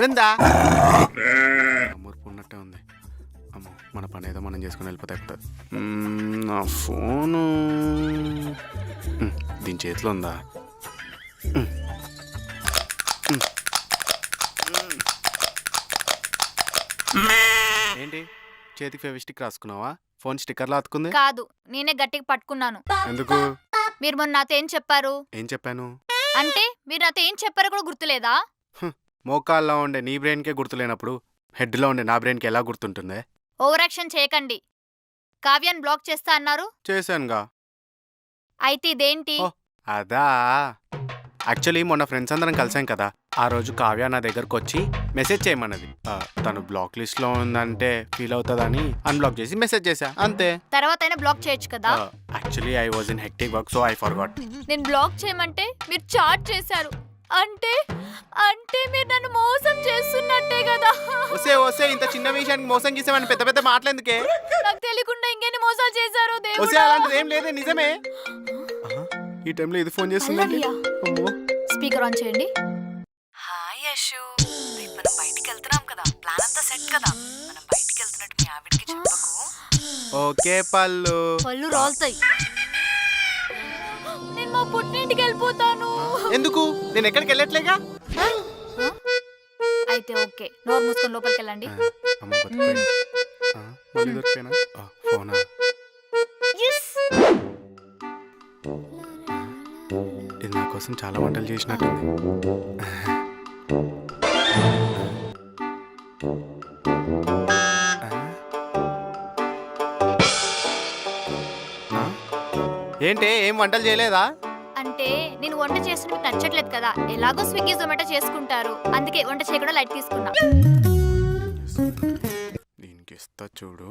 బృందా! ఉన్నట్టే ఉంది. అమ్మో మన పని ఏదో మనం చేసుకుని వెళ్ళిపోతే నా ఫోను. దీని చేతిలో ఉందా. ఏంటి? చేతికి ఫెవిస్టిక్ రాసుకున్నావా? ఫోన్ స్టిక్కర్లో అతుకుంది? కాదు నేనే గట్టిగా పట్టుకున్నాను. ఎందుకు? మీరు మొన్న నాతో ఏం చెప్పారు? ఏం చెప్పాను? అంటే మీరు నాతో ఏం చెప్పారో కూడా గుర్తులేదా? మోకాల్లో ఉండే నీ బ్రెయిన్కే గుర్తులేనప్పుడు హెడ్లో ఉండే నా బ్రెయిన్కి ఎలా గుర్తుంటుంది? ఓవర్ యాక్షన్ చేయకండి. కావ్యాన్ని బ్లాక్ చేస్తా అన్నారు. చేశానుగా. అయితే ఇదేంటి? ఓ. అదా. యాక్చువల్లీ మొన్న ఫ్రెండ్స్ అందరం కలిసాం కదా. ఆ రోజు కావ్య నా దగ్గరకు వచ్చి మెసేజ్ చేయమన్నది. ఆ, తను బ్లాక్ లిస్ట్లో ఉందంటే ఫీల్ అవుతుందని అన్బ్లాక్ చేసి మెసేజ్ చేశా. అంతే. తర్వాత అయినా బ్లాక్ చేయొచ్చు కదా. Actually I was in hectic work so I forgot. నేను బ్లాక్ చేయమంటే మీరు చాట్ చేశారు. అంటే అంటే మీరు నన్ను మోసం చేస్తున్నట్టే కదా. వస్తే వస్తే ఇంత చిన్న విషయానికి మోసం చేసామని పెద్ద పెద్ద మాటలెందుకే నాకు తెలియకుండా ఇంకెన్ని మోసాలు చేశారు వస్తే దేవుడా అలాంటిది ఏం లేదే నిజమే. ఆహా, ఈ టైంలో ఇది ఫోన్ చేస్తుందండి. అల్లరియా. అమ్మో. స్పీకర్ ఆన్ చేయండి. హాయ్ యశు. రేపు మనం బయటికి వెళ్తున్నాం కదా. ప్లాన్ అంతా సెట్ కదా. మనం బయటికి వెళ్తున్నట్టు మీ ఆవిడకి చెప్పకు. ఓకే పళ్ళు. పళ్ళు రాలుతాయి. నేను మా పుట్టింటికి వెళ్ళిపోతాను. ఎందుకు? నేను ఎక్కడికి వెళ్ళట్లేగా? అయితే ఓకే. నోరు మూసుకొని లోపలికి వెళ్ళండి. ఇది నా కోసం చాలా వంటలు చేసినట్టుంది. ఏంటి ఏం వంటలు చేయలేదా? అంటే నేను వంట చేస్తున్న మీకు నచ్చట్లేదు కదా ఎలాగో స్విగ్గీ జొమాటో చేసుకుంటారు. అందుకే వంట చేయకుండా లైట్ తీసుకున్నా. దీనికి ఇస్తా చూడు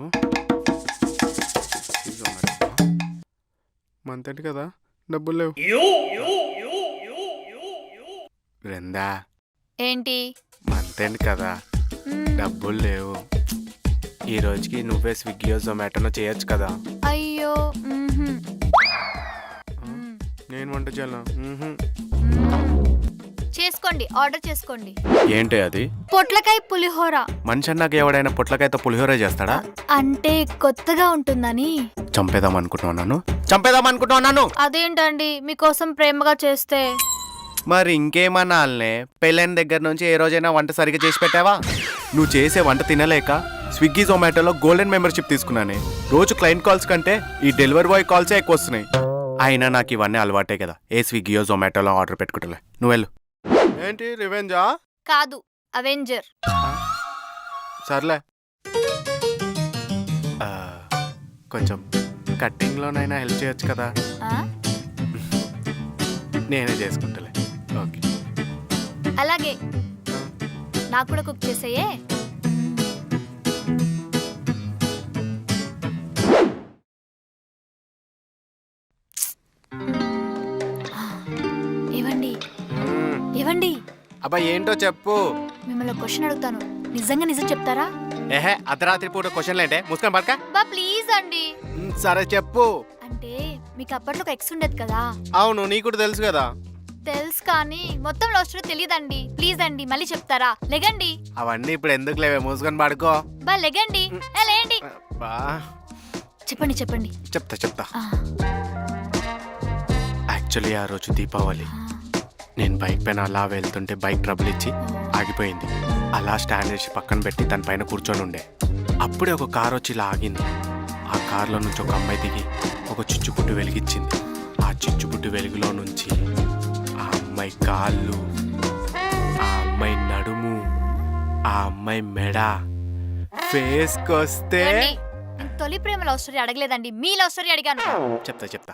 మంత్ కదా డబ్బులు లేవు. బృందా ఏంటి? మంత్ ఎండ్ కదా డబ్బులు లేవు. ఈ రోజుకి నువ్వే స్విగ్గీయో జొమాటోనో చేయొచ్చు కదా. అయ్యో నేను వంట చేయాలా మ్మ్హ్మ్. చేసుకోండి ఆర్డర్ చేసుకోండి. ఏంటి అది? పొట్లకాయ పులిహోర. మనిషి అన్నాక ఎవడైనా పొట్లకాయతో పులిహోర చేస్తాడా? అంటే కొత్తగా ఉంటుందని. చంపేదాం అనుకుంటున్నాను చంపేదాం అనుకుంటున్నాను అదేంటండి మీకోసం ప్రేమగా చేస్తే. మరి ఇంకేమనాలనే? పెళ్ళైన దగ్గర నుంచి ఏ రోజైనా వంట సరిగ్గా చేసి పెట్టావా? నువ్వు చేసే వంట తినలేక స్విగ్గీ జొమాటోలో గోల్డెన్ మెంబర్షిప్ తీసుకున్నానే. రోజు క్లయింట్ కాల్స్ కంటే ఈ డెలివరీ బాయ్ కాల్సే ఎక్కువ వస్తున్నాయి అయినా నాకు ఇవన్నీ అలవాటే కదా. ఏ స్విగ్గీయో జొమాటోలో ఆర్డర్ పెట్టుకుంటలే. నువ్వు వెళ్ళు. ఏంటి రివెంజా? కాదు అవెంజర్. సర్లే. ఆ, కొంచెం కట్టింగ్లోనైనా హెల్ప్ చేయొచ్చు కదా. ఆ? నేనే చేసుకుంటలే. ఓకే. అలాగే. నాకు కూడా కుక్ చేసేయే. ఇవ్వండి. ఇవ్వండి. అబ్బా ఏంటో చెప్పు. మిమ్మల్ని క్వశ్చన్ అడుగుతాను. నిజంగా నిజం చెప్తారా? ఏహే అర్ధరాత్రి పూట క్వశ్చన్లు ఏంటే? ముసుకొని పడక బా ప్లీజ్ అండి. సరే చెప్పు. అంటే మీకు అప్పట్లో ఒక ఎక్స్ ఉండేది కదా? అవును నీకు కూడా తెలుసు కదా. తెలుసు కానీ మొత్తం లవ్ స్టోరీ తెలియదండి ప్లీజ్ అండి మళ్ళీ చెప్తారా? లెగండి. అవన్నీ ఇప్పుడు ఎందుకు లేవే? మూసుకొని పడుకో. బా లెగండి. ఏ, లేండి బా చెప్పండి చెప్పండి. చెప్తా చెప్తా. యాక్చువల్లీ ఆ రోజు దీపావళి. ఆ, నేను బైక్ పైన అలా వెళ్తుంటే బైక్ ట్రబుల్ ఇచ్చి ఆగిపోయింది. అలా స్టాండ్ చేసి పక్కన పెట్టి తన పైన కూర్చొని ఉండే. అప్పుడే ఒక కార్ వచ్చి ఇలా ఆగింది. ఆ కార్లో నుంచి ఒక అమ్మాయి దిగి ఒక చిచ్చుబుట్టు వెలిగించింది ఆ చిచ్చుబుట్టు వెలుగులో నుంచి ఆ అమ్మాయి కాళ్ళు ఆ అమ్మాయి నడుము ఆ అమ్మాయి మెడ ఫేస్కి వస్తే ఏమండి? నేను తొలి ప్రేమ లవ్ స్టోరీ అడగలేదండి. మీ లవ్ స్టోరీ అడిగాను. చెప్తా చెప్తా.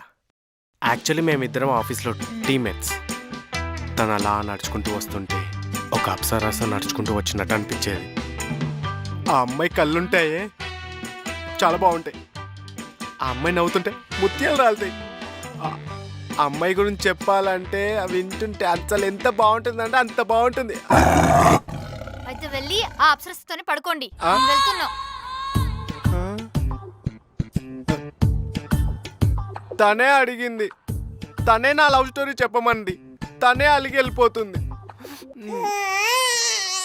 యాక్చువల్లీ మేమిద్దరం ఆఫీస్లో టీమ్మేట్స్ తను అలా నడుచుకుంటూ వస్తుంటే ఒక అప్సరస నడుచుకుంటూ వచ్చినట్టు అనిపించేది. ఆ అమ్మాయి కళ్ళుంటాయే చాలా బాగుంటాయి. ఆ అమ్మాయి నవ్వుతుంటే ముత్యాలు రాలుతాయి. ఆ అమ్మాయి గురించి చెప్పాలంటే అవి వింటుంటే అసలు ఎంత బాగుంటుందంటే అంత బాగుంటుంది. అయితే వెళ్ళి ఆ అప్సరస్తోనే పడుకోండి. వెళ్తున్నా. తనే అడిగింది. తనే నా లవ్ స్టోరీ చెప్పమంది. తనే అలిగి వెళ్ళిపోతుంది.